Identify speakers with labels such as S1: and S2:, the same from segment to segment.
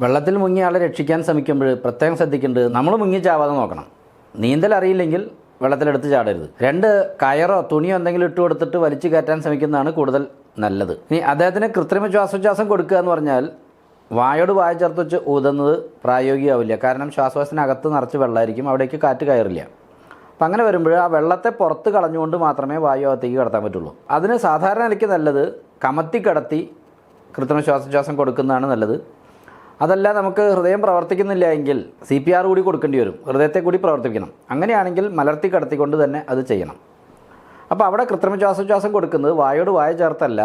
S1: വെള്ളത്തിൽ മുങ്ങിയ ആളെ രക്ഷിക്കാൻ ശ്രമിക്കുമ്പോൾ പ്രത്യേകം ശ്രദ്ധിക്കേണ്ടത് നമ്മൾ മുങ്ങി ചാവാതെ നോക്കണം. നീന്തൽ അറിയില്ലെങ്കിൽ വെള്ളത്തിലെടുത്ത് ചാടരുത്. രണ്ട് കയറോ തുണിയോ എന്തെങ്കിലും ഇട്ട് കൊടുത്തിട്ട് വലിച്ചു കയറ്റാൻ ശ്രമിക്കുന്നതാണ് കൂടുതൽ നല്ലത്. ഇനി അദ്ദേഹത്തിന് കൃത്രിമ ശ്വാസോച്ഛ്വാസം കൊടുക്കുക എന്ന് പറഞ്ഞാൽ വായോട് വായ ചേർത്ത് വെച്ച് ഊതുന്നത് പ്രായോഗികമാവില്ല. കാരണം ശ്വാസോച്ഛ്വാസത്തിനകത്ത് നിറച്ച് വെള്ളമായിരിക്കും അവിടേക്ക് കാറ്റ് കയറില്ല. അപ്പം അങ്ങനെ വരുമ്പോൾ ആ വെള്ളത്തെ പുറത്ത് കളഞ്ഞുകൊണ്ട് മാത്രമേ വായു അകത്തേക്ക് കടത്താൻ പറ്റുള്ളൂ. അതിന് സാധാരണ നിലയ്ക്ക് നല്ലത് കമത്തി കടത്തി കൃത്രിമ ശ്വാസോച്ഛ്വാസം കൊടുക്കുന്നതാണ് നല്ലത്. അതല്ല നമുക്ക് ഹൃദയം പ്രവർത്തിക്കുന്നില്ല എങ്കിൽ സി പി ആർ കൂടി കൊടുക്കേണ്ടി വരും. ഹൃദയത്തെ കൂടി പ്രവർത്തിപ്പിക്കണം. അങ്ങനെയാണെങ്കിൽ മലർത്തി കടത്തിക്കൊണ്ട് തന്നെ അത് ചെയ്യണം. അപ്പോൾ അവിടെ കൃത്രിമ ശ്വാസോച്ഛ്വാസം കൊടുക്കുന്നത് വായോട് വായ ചേർത്തല്ല.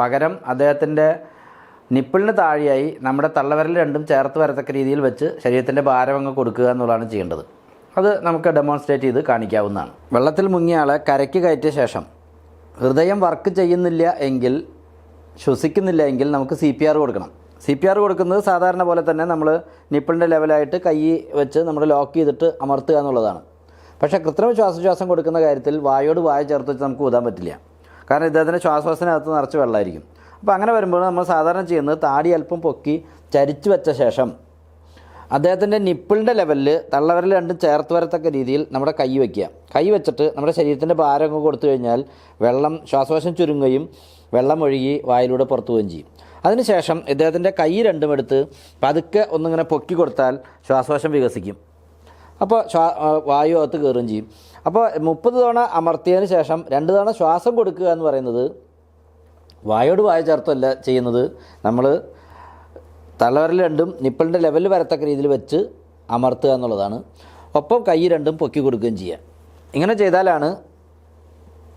S1: പകരം അദ്ദേഹത്തിന്റെ നിപ്പിളിന് താഴെയായി നമ്മുടെ തള്ളവരൽ രണ്ടും ചേർത്ത് വരത്തക്ക രീതിയിൽ വെച്ച് ശരീരത്തിന്റെ ഭാരം അങ്ങ് കൊടുക്കുക എന്നുള്ളതാണ് ചെയ്യേണ്ടത്. അത് നമുക്ക് ഡെമോൺസ്ട്രേറ്റ് ചെയ്ത് കാണിക്കാവുന്നതാണ്. വെള്ളത്തിൽ മുങ്ങിയ ആളെ കരയ്ക്ക് കയറ്റിയ ശേഷം ഹൃദയം വർക്ക് ചെയ്യുന്നില്ല എങ്കിൽ ശ്വസിക്കുന്നില്ല എങ്കിൽ നമുക്ക് സി കൊടുക്കണം. സി പി ആർ കൊടുക്കുന്നത് സാധാരണ പോലെ തന്നെ നമ്മൾ നിപ്പിളിന്റെ ലെവലായിട്ട് കൈ വെച്ച് നമ്മൾ ലോക്ക് ചെയ്തിട്ട് അമർത്തുക എന്നുള്ളതാണ്. പക്ഷേ കൃത്രിമ ശ്വാസോച്ഛ്വാസം കൊടുക്കുന്ന കാര്യത്തിൽ വായോട് വായ ചേർത്ത് വെച്ച് നമുക്ക് ഊതാൻ പറ്റില്ല. കാരണം ഇദ്ദേഹത്തിന്റെ ശ്വാസോച്ഛ്വാസത്തിനകത്ത് നിറച്ച് വെള്ളമായിരിക്കും. അപ്പോൾ അങ്ങനെ വരുമ്പോൾ നമ്മൾ സാധാരണ ചെയ്യുന്നത് താടി അല്പം പൊക്കി ചരിച്ചു വെച്ച ശേഷം അദ്ദേഹത്തിന്റെ നിപ്പിളിന്റെ ലെവലിൽ തള്ളവരിൽ രണ്ടും ചേർത്ത് വരത്തക്ക രീതിയിൽ നമ്മുടെ കൈ വയ്ക്കുക കൈ വെച്ചിട്ട് നമ്മുടെ ശരീരത്തിന്റെ ഭാരം കൊടുത്തു കഴിഞ്ഞാൽ വെള്ളം ശ്വാസകോശം ചുരുങ്ങുകയും വെള്ളം ഒഴുകി വായിലൂടെ പുറത്തു പോവുകയും ചെയ്യും. അതിനുശേഷം ഇദ്ദേഹത്തിന്റെ കൈ രണ്ടും എടുത്ത് പതുക്കെ ഒന്നിങ്ങനെ പൊക്കി കൊടുത്താൽ ശ്വാസകോശം വികസിക്കും. അപ്പോൾ ശ്വാ വായു അകത്ത് കയറുകയും ചെയ്യും. അപ്പോൾ മുപ്പത് തവണ അമർത്തിയതിന് ശേഷം രണ്ട് തവണ ശ്വാസം കൊടുക്കുക എന്ന് പറയുന്നത് വായോട് വായ ചേർത്തല്ല ചെയ്യുന്നത്. നമ്മൾ തലവരൽ രണ്ടും നിപ്പിളിന്റെ ലെവലിൽ വരത്തക്ക രീതിയിൽ വെച്ച് അമർത്തുക എന്നുള്ളതാണ്. ഒപ്പം കൈ രണ്ടും പൊക്കി കൊടുക്കുകയും ചെയ്യുക ഇങ്ങനെ ചെയ്താലാണ്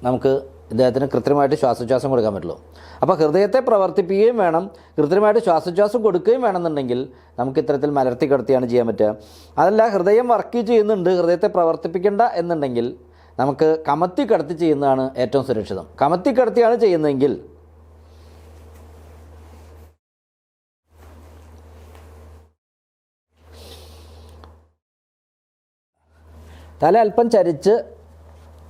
S1: നമുക്ക് ഇദ്ദേഹത്തിന് കൃത്രിമമായിട്ട് ശ്വാസോച്ഛ്വാസം കൊടുക്കാൻ പറ്റുള്ളൂ. അപ്പോൾ ഹൃദയത്തെ പ്രവർത്തിപ്പിക്കുകയും വേണം. കൃത്രിമമായിട്ട് ശ്വാസോച്ഛ്വാസം കൊടുക്കുകയും വേണമെന്നുണ്ടെങ്കിൽ നമുക്ക് ഇത്തരത്തിൽ മലർത്തി കിടത്തിയാണ് ചെയ്യാൻ പറ്റുക. അതല്ല ഹൃദയം വർക്ക് ചെയ്യുന്നുണ്ട് ഹൃദയത്തെ പ്രവർത്തിപ്പിക്കേണ്ട എന്നുണ്ടെങ്കിൽ നമുക്ക് കമത്തി കിടത്തി ചെയ്യുന്നതാണ് ഏറ്റവും സുരക്ഷിതം. കമത്തി കിടത്തിയാണ് ചെയ്യുന്നതെങ്കിൽ തല അല്പം ചരിച്ച്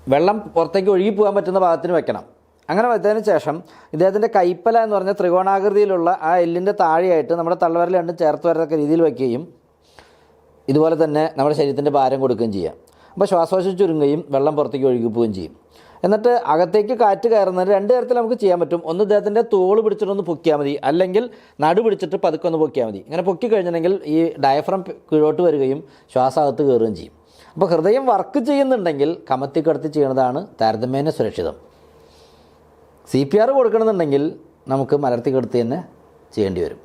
S1: വെള്ളം പുറത്തേക്ക് ഒഴുകി പോകാൻ പറ്റുന്ന ഭാഗത്തിന് വെക്കണം. അങ്ങനെ വെച്ചതിന് ശേഷം ഇദ്ദേഹത്തിന്റെ കൈപ്പല എന്ന് പറഞ്ഞ ത്രികോണാകൃതിയിലുള്ള ആ എല്ലിന്റെ താഴെയായിട്ട് നമ്മുടെ തള്ളവരൽ രണ്ടും ചേർത്ത് വരത്തക്ക രീതിയിൽ വയ്ക്കുകയും ഇതുപോലെ തന്നെ നമ്മുടെ ശരീരത്തിന്റെ ഭാരം കൊടുക്കുകയും ചെയ്യാം. അപ്പോൾ ശ്വാസോശം ചുരുങ്ങുകയും വെള്ളം പുറത്തേക്ക് ഒഴുകി പോവുകയും ചെയ്യും. എന്നിട്ട് അകത്തേക്ക് കാറ്റ് കയറുന്നതിന് രണ്ട് തരത്തിൽ നമുക്ക് ചെയ്യാൻ പറ്റും. ഒന്ന് ഇദ്ദേഹത്തിന്റെ തോൾ പിടിച്ചിട്ടൊന്ന് പൊക്കിയാൽ മതി. അല്ലെങ്കിൽ നടു പിടിച്ചിട്ട് പതുക്കെ ഒന്ന് പൊക്കിയാൽ മതി. ഇങ്ങനെ പൊക്കി കഴിഞ്ഞിട്ടുണ്ടെങ്കിൽ ഈ ഡയഫ്രം കീഴോട്ട് വരികയും ശ്വാസം അകത്ത് കയറുകയും ചെയ്യും. അപ്പോൾ ഹൃദയം വർക്ക് ചെയ്യുന്നുണ്ടെങ്കിൽ കമത്തി കിടത്തി ചെയ്യുന്നതാണ് താരതമ്യേന സുരക്ഷിതം. സി പി ആർ കൊടുക്കണമെന്നുണ്ടെങ്കിൽ നമുക്ക് മലർത്തി കിടത്തി തന്നെ ചെയ്യേണ്ടി വരും.